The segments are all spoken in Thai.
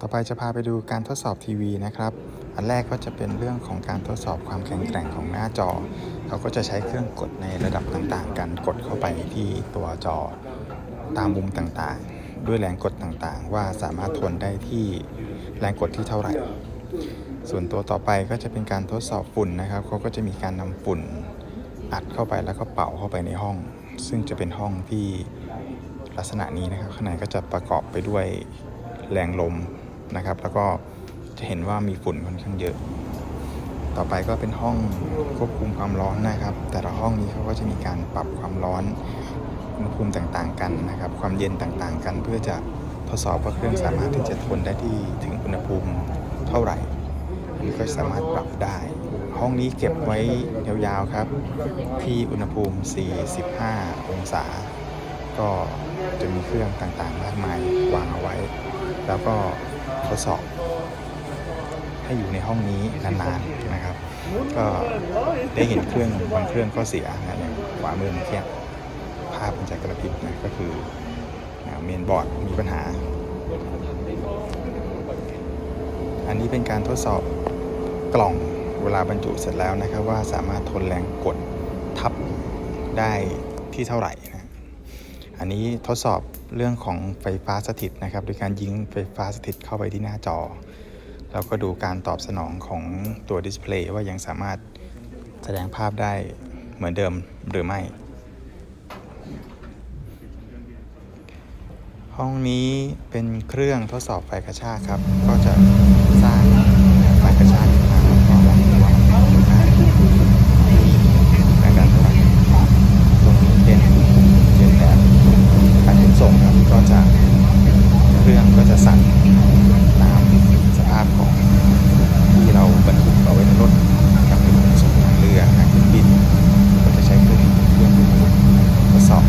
ต่อไปจะพาไปดูการทดสอบทีวีนะครับ อันแรกก็จะเป็นเรื่องของการทดสอบความแข็งแกร่งของหน้าจอ เขาก็จะใช้เครื่องกดในระดับต่างๆ กันกดเข้าไปที่ตัวจอตามมุมต่างๆ ด้วยแรงกดต่างๆ ว่าสามารถทนได้ที่แรงกดที่เท่าไหร่ ส่วนตัวต่อไปก็จะเป็นการทดสอบฝุ่นนะครับ เขาก็จะมีการนำฝุ่นอัดเข้าไปแล้วก็เป่าเข้าไปในห้อง ซึ่งจะเป็นห้องที่ลักษณะนี้นะครับ ข้างในก็จะประกอบไปด้วยแรงลม นะครับ แล้วก็จะเห็นว่ามีฝุ่นค่อนข้างเยอะ ต่อไปก็เป็นห้องควบคุมความร้อนนะครับ แต่ละห้องนี้เขาก็จะมีการปรับความร้อนอุณหภูมิต่างๆ กันนะครับ ความเย็นต่างๆ กัน เพื่อจะทดสอบว่าเครื่องสามารถที่จะทนได้ที่ถึงอุณหภูมิเท่าไหร่อันนี้ก็สามารถปรับได้ ห้องนี้เก็บไว้ยาวๆครับ ที่อุณหภูมิ 45 องศา ก็จะมีเครื่องต่างๆ มากมายวางเอาไว้ แล้วก็ ทดสอบให้อยู่ในห้องนี้นานๆนะครับ ก็ได้เห็นเครื่องบางเครื่องก็เสียนะอย่างขวามือเมื่อกี้ภาพมันจะกระพริบนะก็คือเมนบอร์ดมีปัญหา อันนี้เป็นการทดสอบกล่องเวลาบรรจุเสร็จแล้วนะครับว่าสามารถทนแรงกดทับได้ที่เท่าไหร่นะ อันนี้ทดสอบเรื่องของไฟฟ้าสถิตนะครับ โดยการยิงไฟฟ้าสถิตเข้าไปที่หน้าจอ แล้วก็ดูการตอบสนองของตัวดิสเพลย์ว่ายังสามารถแสดงภาพได้เหมือนเดิมหรือไม่ ห้องนี้เป็นเครื่องทดสอบไฟกระชากครับ ก็จะสร้างไฟกระชากขึ้นมาแล้วก็วัดว่ามันได้แรงดันเท่าไหร่ตรงนี้เป็นเป็นแบบการขนส่งครับก็จะเครื่องก็จะ สั่นตามสภาพของที่เราบรรทุกเอาไว้ในรถกับเป็นขนส่งทางเรือทางเครื่องบิน ก็จะใช้เครื่องเครื่องทดสอบ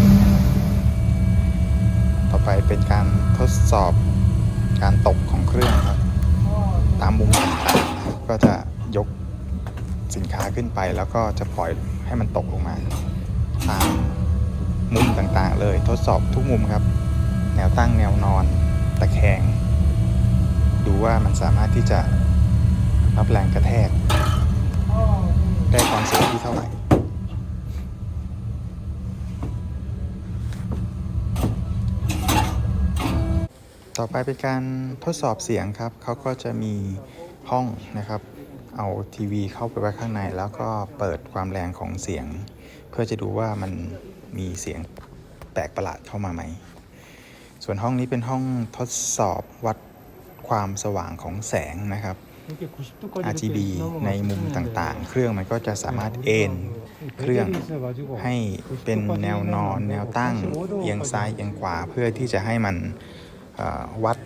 ต่อไปเป็นการทดสอบการตกของเครื่องครับตามมุมต่างๆก็จะยกสินค้าขึ้นไปแล้วก็จะปล่อยให้มันตกลงมาตามมุมต่างๆ เลยทดสอบทุกมุมครับ แนวตั้งแนวนอนตะแคง มันสามารถที่จะรับแรงกระแทก ได้ความเสียที่เท่าไหร่ต่อไปเป็นการทดสอบเสียงครับ เขาก็จะมีห้องนะครับ เอาทีวีเข้าไปไว้ข้างใน แล้วก็เปิดความแรงของเสียง เพื่อจะดูว่ามันมีเสียงแปลกประหลาดเข้ามาไหม ส่วนห้องนี้เป็นห้องทดสอบวัด ความสว่างของแสงนะครับ RGB ในมุมต่างๆ เครื่องมันก็จะสามารถเอนเครื่องให้เป็นแนวนอนแนวตั้งเอียงซ้ายเอียงขวาเพื่อที่จะให้มันเอ่อวัด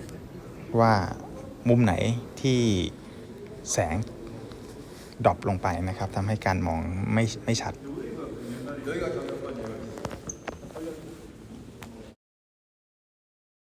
ว่ามุมไหนที่แสงดรอปลงไปนะครับทำให้การมองไม่ไม่ชัด